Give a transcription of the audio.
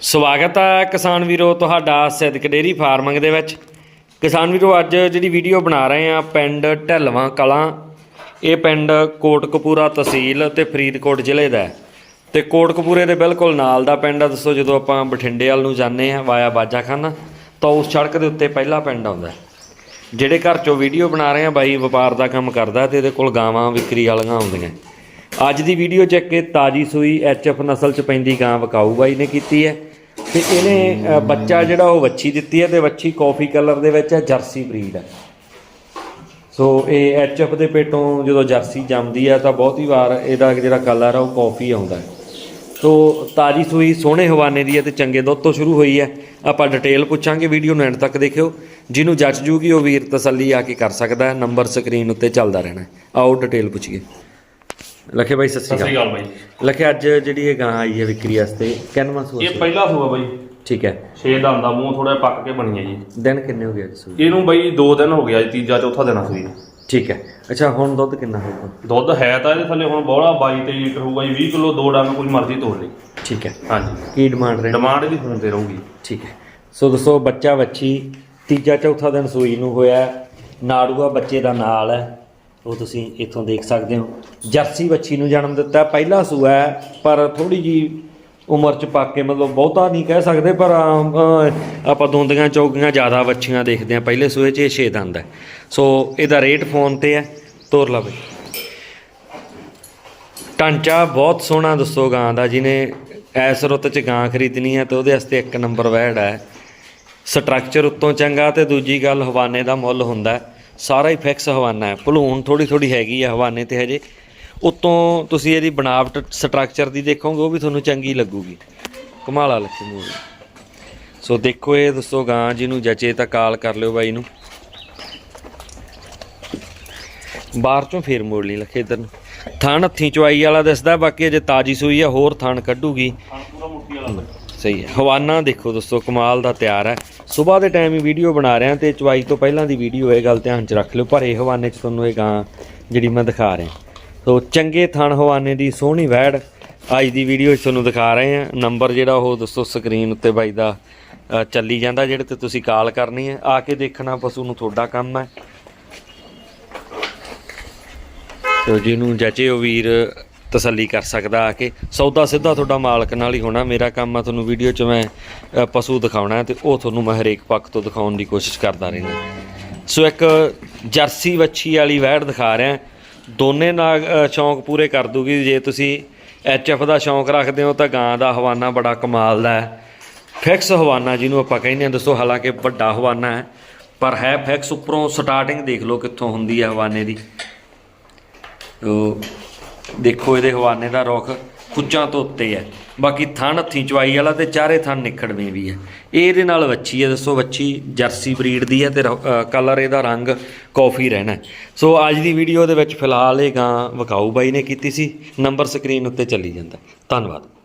ਸਵਾਗਤ ਹੈ ਕਿਸਾਨ ਵੀਰੋ ਤੁਹਾਡਾ ਸਿੱਧਕ ਡੇਰੀ ਫਾਰਮਿੰਗ ਦੇ ਵਿੱਚ। ਕਿਸਾਨ ਵੀਰੋ, ਅੱਜ ਜਿਹੜੀ ਵੀਡੀਓ ਬਣਾ ਰਹੇ ਆ ਪਿੰਡ ਢਲਵਾਂ ਕਲਾਂ, ਇਹ ਪਿੰਡ ਕੋਟਕਪੂਰਾ ਤਹਿਸੀਲ ਤੇ ਫਰੀਦਕੋਟ ਜ਼ਿਲ੍ਹੇ ਦਾ ਹੈ। ਤੇ ਕੋਟਕਪੂਰੇ ਦੇ ਬਿਲਕੁਲ ਨਾਲ ਦਾ ਪਿੰਡ ਆ। ਦੱਸੋ ਜਦੋਂ ਆਪਾਂ ਬਠਿੰਡੇ ਵੱਲ ਨੂੰ ਜਾਂਦੇ ਆ ਵਾਇਆ ਬਾਜਾਖਾਨਾ, ਤਾਂ ਉਸ ਸੜਕ ਦੇ ਉੱਤੇ ਪਹਿਲਾ ਪਿੰਡ ਆਉਂਦਾ ਜਿਹੜੇ ਘਰ ਚੋਂ ਵੀਡੀਓ ਬਣਾ ਰਹੇ ਆ, ਬਾਈ ਵਪਾਰ ਦਾ ਕੰਮ ਕਰਦਾ ਤੇ ਇਹਦੇ ਕੋਲ ਗਾਵਾਂ, ਵਿਕਰੀ ਵਾਲੀਆਂ ਆਉਂਦੀਆਂ। ਅੱਜ ਦੀ ਵੀਡੀਓ ਚ ਇੱਕ ਤਾਜੀ ਸੂਈ ਐਚਐਫ ਨਸਲ ਚ ਪੈਂਦੀ ਗਾਂ ਵਕਾਊ ਬਾਈ ਨੇ ਕੀਤੀ ਹੈ। ਤੇ ਇਹਨੇ ਅ, ਬੱਚਾ ਜਿਹੜਾ ਉਹ ਵੱਛੀ ਦਿੱਤੀ ਹੈ ਤੇ ਵੱਛੀ ਕਾਫੀ ਕਲਰ ਦੇ ਵਿੱਚ ਹੈ ਜਰਸੀ ਬਰੀਡ ਹੈ। ਸੋ ਇਹ ਐਚਐਫ ਦੇ ਪੇਟੋਂ ਜਦੋਂ ਜਰਸੀ ਜੰਮਦੀ ਹੈ ਤਾਂ ਬਹੁਤੀ ਵਾਰ ਇਹਦਾ ਜਿਹੜਾ ਕਲਰ ਆ ਉਹ ਕਾਫੀ ਆਉਂਦਾ ਹੈ। ਸੋ ਤਾਜੀ ਸੂਈ ਸੋਹਣੇ ਹਵਾਨੇ ਦੀ ਹੈ ਤੇ ਚੰਗੇ ਦੁੱਧ ਤੋਂ ਸ਼ੁਰੂ ਹੋਈ ਹੈ। ਆਪਾਂ ਡਿਟੇਲ ਪੁੱਛਾਂਗੇ ਵੀਡੀਓ ਨੂੰ ਐਂਡ ਤੱਕ ਦੇਖਿਓ। ਜਿਹਨੂੰ ਜੱਚ ਜੂਗੀ ਉਹ ਵੀਰ ਤਸੱਲੀ ਆ ਕੇ ਕਰ ਸਕਦਾ ਹੈ ਨੰਬਰ ਸਕਰੀਨ ਉੱਤੇ ਚੱਲਦਾ ਰਹਿਣਾ ਹੈ। ਆਓ ਡਿਟੇਲ ਪੁੱਛੀਏ। ਲਖੇ ਬਾਈ ਸਤਿ ਸ਼੍ਰੀ ਅਕਾਲ। ਬਾਈ। ਲਖੇ ਅੱਜ ਜਿਹੜੀ ਇਹ ਗਾਂ ਆਈ ਹੈ ਵਿਕਰੀ ਵਾਸਤੇ ਕਿੰਨਵਾਂ ਸੂਆ ਇਹ? ਪਹਿਲਾ ਸੂਆ ਬਾਈ। ਠੀਕ ਹੈ। 6 ਦੰਦ ਦਾ ਮੂੰਹ ਥੋੜਾ ਪੱਕ ਕੇ ਬਣੀ ਹੈ ਜੀ। ਦਿਨ ਕਿੰਨੇ ਹੋ ਗਏ ਅੱਜ ਸੂਈ ਇਹਨੂੰ ਬਾਈ 2 ਦਿਨ ਹੋ ਗਿਆ ਜੀ ਤੀਜਾ ਚੌਥਾ ਦਿਨ ਆ ਸੂਈ। ਠੀਕ ਹੈ। ਅੱਛਾ ਹੁਣ ਦੁੱਧ ਕਿੰਨਾ ਹੋਊਗਾ? ਦੁੱਧ ਹੈ ਤਾਂ ਇਹਦੇ ਥੱਲੇ ਹੁਣ ਬੋਲਾ 22 23 ਲੀਟਰ ਹੋਊਗਾ ਜੀ 20 ਕਿਲੋ ਦੋ ਡੰਗ ਕੋਈ ਮਰਜ਼ੀ ਤੋੜ ਲਈ ਠੀਕ ਹੈ। ਹਾਂਜੀ। ਕੀ ਡਿਮਾਂਡ ਰਹੇ ਡਿਮਾਂਡ ਵੀ ਫੋਨ ਤੇ ਰਹੂਗੀ। ਠੀਕ ਹੈ। ਸੋ ਦੱਸੋ ਬੱਚਾ ਵੱਛੀ ਤੀਜਾ ਚੌਥਾ ਦਿਨ ਸੂਈ ਨੂੰ ਹੋਇਆ ਨਾੜੂਆ ਬੱਚੇ ਦਾ ਨਾਲ ਹੈ। ਉਹ ਤੁਸੀਂ ਇੱਥੋਂ ਦੇਖ ਸਕਦੇ ਹੋ। ਜਰਸੀ ਵੱਛੀ ਨੂੰ ਜਨਮ ਦਿੱਤਾ ਪਹਿਲਾ ਸੂਆ ਹੈ ਪਰ ਥੋੜੀ ਜੀ ਉਮਰ ਚ ਪਾ ਕੇ ਮਤਲਬ ਬਹੁਤਾ ਨਹੀਂ ਕਹਿ ਸਕਦੇ ਪਰ ਆਮ, ਆਪਾਂ ਦੋਂਦੀਆਂ ਚੌਗੀਆਂ ਜ਼ਿਆਦਾ ਵੱਛੀਆਂ ਦੇਖਦੇ ਆ ਪਹਿਲੇ ਸੂਏ 'ਚ ਇਹ ਛੇ ਦੰਦ ਹੈ। ਸੋ ਇਹਦਾ ਰੇਟ ਫੋਨ ਤੇ ਹੈ। ਤੋਰ ਲਵੇ ਬਈ। ਢਾਂਚਾ ਬਹੁਤ ਸੋਹਣਾ ਦੱਸੋ ਗਾਂ ਦਾ ਜਿਹਨੇ ਐਸ ਰੁੱਤ 'ਚ ਗਾਂ ਖਰੀਦਣੀ ਹੈ ਤੇ ਉਹਦੇ ਵਾਸਤੇ ਇੱਕ ਨੰਬਰ ਵੈੜ ਹੈ। ਸਟਰਕਚਰ ਉੱਤੋਂ ਚੰਗਾ ਤੇ ਦੂਜੀ ਗੱਲ ਹਵਾਨੇ ਦਾ ਮੁੱਲ ਹੁੰਦਾ ਹੈ। ਸਾਰਾ ਹੀ ਫਿਕਸ ਹਵਾਨਾ ਹੈ। ਭਲੂਣ ਥੋੜੀ ਥੋੜੀ ਹੈਗੀ ਆ ਹਵਾਨੇ ਤੇ ਹਜੇ। ਉੱਤੋਂ ਤੁਸੀਂ ਇਹਦੀ ਬਣਾਵਟ ਸਟਰਕਚਰ ਦੀ ਦੇਖੋਗੇ, ਉਹ ਵੀ ਤੁਹਾਨੂੰ ਚੰਗੀ ਲੱਗੂਗੀ। ਕਮਾਲਾ ਲੱਖੀ ਮੂਵੀ। ਸੋ ਦੇਖੋ ਇਹ, ਦੱਸੋ ਗਾਂ ਜਿਹਨੂੰ ਜਚੇ ਤਾਂ ਕਾਲ ਕਰ ਲਿਓ ਬਾਈ ਨੂੰ। ਬਾਹਰ ਚੋਂ ਫੇਰ ਮੋੜ ਲਈ ਲੱਖੇ ਇਧਰ ਨੂੰ। ਥਣ ਹੱਥੀਂ ਚਵਾਈ ਵਾਲਾ ਦਿਸਦਾ, ਬਾਕੀ ਅਜੇ ਤਾਜੀ ਸੂਈ ਆ, ਹੋਰ ਥਣ ਕੱਢੂਗੀ। ਪੂਰਾ ਮੁੱਠੀ ਵਾਲਾ। ਸਹੀ ਹੈ। ਹਵਾਨਾ ਦੇਖੋ ਦੋਸਤੋ, ਕਮਾਲ ਦਾ ਤਿਆਰ ਹੈ। ਸਵੇਰ ਦੇ ਟਾਈਮ ਹੀ ਵੀਡੀਓ ਬਣਾ ਰਿਹਾ ਤੇ ਚਵਾਈ ਤੋਂ ਪਹਿਲਾਂ ਦੀ ਵੀਡੀਓ ਇਹ ਗੱਲ ਧਿਆਨ 'ਚ ਰੱਖ ਲਿਓ, ਪਰ ਇਹ ਹਵਾਨੇ 'ਚ ਤੁਹਾਨੂੰ ਇਹ ਗਾਂ ਜਿਹੜੀ ਮੈਂ ਦਿਖਾ ਰਿਹਾ। ਸੋ ਚੰਗੇ ਥਣ ਹਵਾਨੇ ਦੀ ਸੋਹਣੀ ਵੈੜ ਅੱਜ ਦੀ ਵੀਡੀਓ 'ਚ ਤੁਹਾਨੂੰ ਦਿਖਾ ਰਹੇ ਹਾਂ। ਨੰਬਰ ਜਿਹੜਾ ਉਹ ਦੋਸਤੋ ਸਕਰੀਨ ਉੱਤੇ ਬਾਈ ਦਾ ਚੱਲੀ ਜਾਂਦਾ, ਜਿਹੜੇ ਤੇ ਤੁਸੀਂ ਕਾਲ ਕਰਨੀ ਹੈ। ਆ ਕੇ ਦੇਖਣਾ ਪਸ਼ੂ ਨੂੰ ਤੁਹਾਡਾ ਕੰਮ ਹੈ। ਤੋ ਜਿਹਨੂੰ ਜਚੇ ਉਹ ਵੀਰ ਤਸੱਲੀ ਕਰ ਸਕਦਾ ਆ ਕੇ। ਸੌਦਾ ਸਿੱਧਾ ਤੁਹਾਡਾ ਮਾਲਕ ਨਾਲ ਹੀ ਹੋਣਾ। ਮੇਰਾ ਕੰਮ ਆ ਤੁਹਾਨੂੰ ਵੀਡੀਓ 'ਚ ਮੈਂ ਪਸ਼ੂ ਦਿਖਾਉਣਾ ਹੈ ਤੇ ਉਹ ਤੁਹਾਨੂੰ ਮੈਂ ਹਰੇਕ ਪੱਖ ਤੋਂ ਦਿਖਾਉਣ ਦੀ ਕੋਸ਼ਿਸ਼ ਕਰਦਾ ਰਹਿੰਦਾ। ਸੋ ਇੱਕ ਜਰਸੀ ਵੱਛੀ ਵਾਲੀ ਵੈੜ ਦਿਖਾ ਰਿਹਾ। ਦੋਨੇ ਨਾਗ ਸ਼ੌਂਕ ਪੂਰੇ ਕਰ ਦੂਗੀ। ਜੇ ਤੁਸੀਂ ਐਚਐਫ ਦਾ ਸ਼ੌਂਕ ਰੱਖਦੇ ਹੋ ਤਾਂ ਗਾਂ ਦਾ ਹਵਾਨਾ ਬੜਾ ਕਮਾਲ ਦਾ ਹੈ। ਫਿਕਸ ਹਵਾਨਾ ਜਿਹਨੂੰ ਆਪਾਂ ਕਹਿੰਦੇ ਹਾਂ। ਦੱਸੋ ਹਾਲਾਂਕਿ ਵੱਡਾ ਹਵਾਨਾ ਹੈ, ਪਰ ਹੈ ਫਿਕਸ ਉੱਪਰੋਂ ਸਟਾਰਟਿੰਗ ਦੇਖ ਲਓ ਕਿੱਥੋਂ ਹੁੰਦੀ ਹੈ ਹਵਾਨੇ ਦੀ। ਉਹ ਦੇਖੋ ਇਹਦੇ ਹਵਾਨੇ ਦਾ ਰੁੱਖ ਕੁੱਚਾਂ ਤੋਂ ਉੱਤੇ ਹੈ। ਬਾਕੀ ਥਣ ਹੱਥੀਂ ਚਵਾਈ ਵਾਲਾ ਤੇ ਚਾਰੇ ਥਣ ਨਿਖੜਵੇਂ ਵੀ ਹੈ। ਇਹ ਇਹਦੇ ਨਾਲ ਵੱਛੀ ਹੈ, ਦੱਸੋ ਵੱਛੀ ਜਰਸੀ ਬਰੀਡ ਦੀ ਹੈ ਤੇ ਕਲਰ ਇਹਦਾ ਰੰਗ ਕਾਫੀ ਰਹਿਣਾ ਸੋ ਅੱਜ ਦੀ ਵੀਡੀਓ ਦੇ ਵਿੱਚ ਫਿਲਹਾਲ ਇਹ ਗਾਂ ਵਿਕਾਊ ਬਾਈ ਨੇ ਕੀਤੀ ਸੀ, ਨੰਬਰ ਸਕਰੀਨ ਉੱਤੇ ਚੱਲੀ ਜਾਂਦਾ। ਧੰਨਵਾਦ।